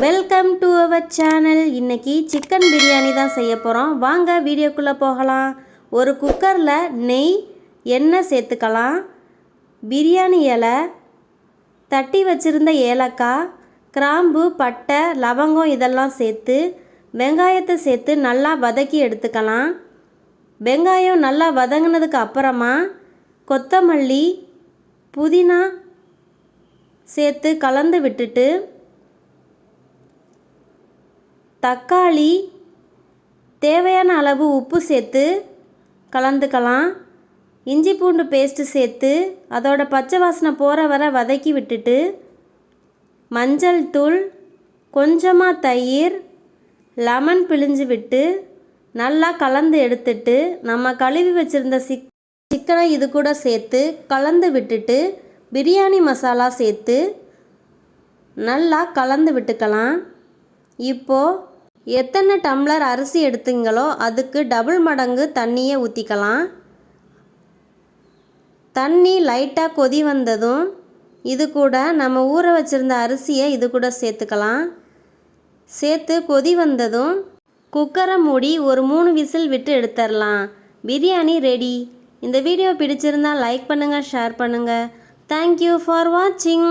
Welcome to our channel இன்றைக்கி chicken biryani தான் செய்ய போகிறோம் வாங்க வீடியோக்குள்ளே போகலாம். ஒரு குக்கரில் நெய் எண்ணெய் சேர்த்துக்கலாம். பிரியாணி இலை தட்டி வச்சுருந்த ஏலக்காய் கிராம்பு பட்டை லவங்கம் இதெல்லாம் சேர்த்து வெங்காயத்தை சேர்த்து நல்லா வதக்கி எடுத்துக்கலாம். வெங்காயம் நல்லா வதங்கினதுக்கு அப்புறமா கொத்தமல்லி புதினா சேர்த்து கலந்து விட்டுட்டு தக்காளி தேவையான அளவு உப்பு சேர்த்து கலந்துக்கலாம். இஞ்சி பூண்டு பேஸ்ட்டு சேர்த்து அதோட பச்சை வாசனை போகிற வரை வதக்கி விட்டுட்டு மஞ்சள் தூள் கொஞ்சமாக தயிர் லெமன் பிழிஞ்சு விட்டு நல்லா கலந்து எடுத்துட்டு நம்ம கழுவி வச்சுருந்த சிக் சிக்கனை இது கூட சேர்த்து கலந்து விட்டுட்டு பிரியாணி மசாலா சேர்த்து நல்லா கலந்து விட்டுக்கலாம். இப்போது எத்தனை டம்ளர் அரிசி எடுத்தீங்களோ அதுக்கு டபுள் மடங்கு தண்ணியை ஊற்றிக்கலாம் தண்ணி லைட்டாக கொதி வந்ததும் இது கூட நம்ம ஊற வச்சுருந்த அரிசியை இது கூட சேர்த்துக்கலாம். சேர்த்து கொதி வந்ததும் குக்கரை மூடி ஒரு மூணு விசில் விட்டு எடுத்துடலாம். பிரியாணி ரெடி இந்த வீடியோ பிடிச்சிருந்தா லைக் பண்ணுங்கள் ஷேர் பண்ணுங்கள் தேங்க்யூ ஃபார் வாட்சிங்